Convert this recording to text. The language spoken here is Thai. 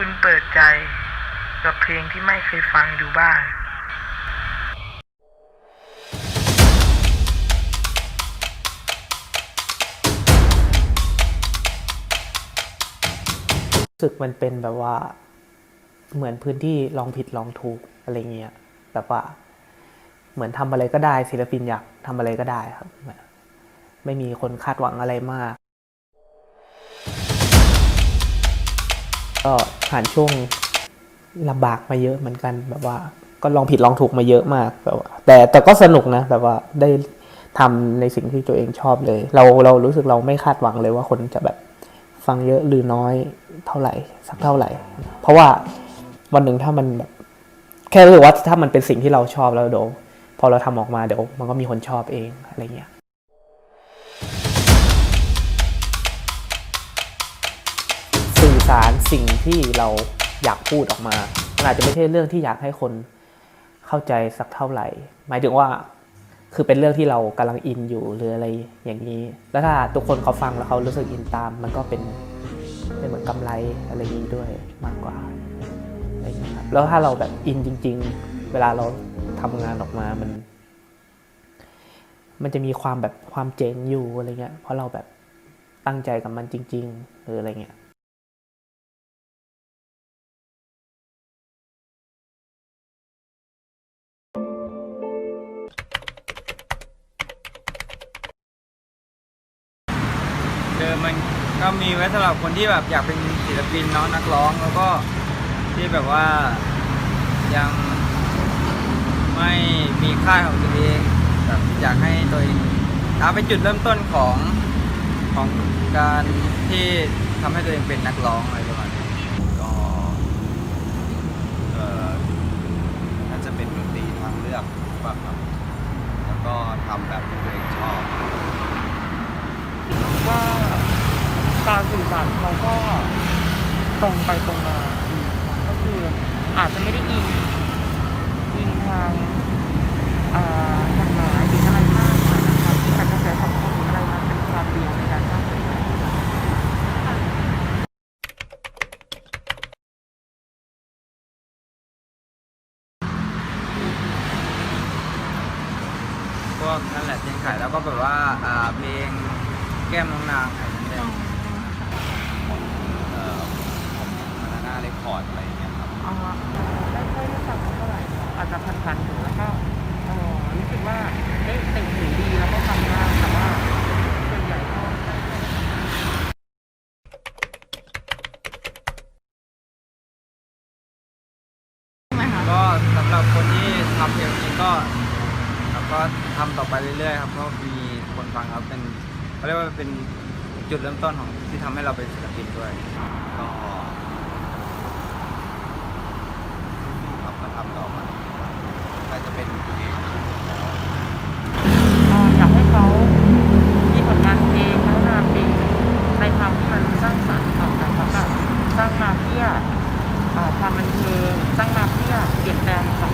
คุณเปิดใจ กับเพลงที่ไม่เคยฟังดูบ้างรู้สึกมันเป็นแบบว่า เหมือนพื้นที่ลองผิดลองถูกอะไรเงี้ยแบบว่า เหมือนทำอะไรก็ได้ศิลปินอยากทำอะไรก็ได้ครับแบบไม่มีคนคาดหวังอะไรมาก ก็ผ่านช่วงลำบากมาเยอะเหมือนกันแบบว่า ก็ลองผิดลองถูกมาเยอะมากแบบว่าแต่แต่ก็สนุกนะแบบว่าได้ทำในสิ่งที่ตัวเองชอบเลย เราเรารู้สึกเราไม่คาดหวังเลยว่าคนจะแบบฟังเยอะหรือน้อยเท่าไหร่ สักเท่าไหร่ เพราะว่าวันหนึ่งถ้ามันแบบแค่รู้ว่าถ้ามันเป็นสิ่งที่เราชอบแล้วเดี๋ยวพอเราทำออกมาเดี๋ยวมันก็มีคนชอบเองอะไรเงี้ย สารสิ่งที่เราอยากพูดออกมามันอาจจะไม่ใช่เรื่องที่อยากให้คนเข้าใจสักเท่าไหร่ หมายถึงว่าคือเป็นเรื่องที่เรากำลังอินอยู่หรืออะไรอย่างนี้ แล้วถ้าทุกคนเขาฟังแล้วเขารู้สึกอินตาม มันก็เป็นเป็นเหมือนกำไรอะไรอย่างนี้ด้วยมากกว่าอะไรอย่างเงี้ครับแล้วถ้าเราแบบอินจริง ๆ เวลาเราทำงานออกมามัน มันจะมีความแบบความเจ๋งอยู่อะไรเงี้ยเพราะเราแบบตั้งใจกับมันจริง ๆ หรืออะไรเงี้ย คือมันก็มีไว้สำหรับคนที่แบบอยากเป็นศิลปินเนาะนักร้องแล้วก็ที่แบบว่ายังไม่มีค่ายของตัวเองแบบอยากให้ตัวเองเอาเป็นจุดเริ่มต้นของของการที่ทำให้ตัวเองเป็นนักร้องอะไรประมาณนี้ ก็เออน่าจะเป็นดนตรีทางเลือกแบบครับ แล้วก็ทำแบบที่ตัวเองชอบ ว่า การสื่อสารเขาก็ตรงไปตรงมาก็คืออาจจะไม่ได้อินอินทางอ่าทางหมายหรืออะไรมากนะครับที่อาจจะใช้คำพูดอะไรมาเป็นความเดียวในการสร้างผลงานพวกนั่นแหละเพลงขายแล้วก็แบบว่าเพลงแก้มน้องนางอะไรอย่างี้ย เอ่อของมา นาน่าเรคคอร์ดอะไรอย่างเงี้ยครับอ่าไม่ค่อยได้ฟังเท่าไหร่อาจจะพันๆอยู่แล้วก็เอ่อรู้สึกว่าเอ๊ะแต่งหูดีแล้วก็ฟังได้แต่ว่าส่วนใหญ่ก็ก็สำหรับคนที่ทำเพลงนี้ก็แล้วก็ทำต่อไปเรื่อยๆครับเพราะมีคนฟังครับเป็นเขาเรียกว่าเป็นจุดเริ่มต้นของที่ทำให้เราเป็นศิลปินด้วยก็างสรรค์ต่างกันต่ะสร้างมาเพื่อความบันเทิงสร้างมาเพื่อเปลี่ยนแปลงสัง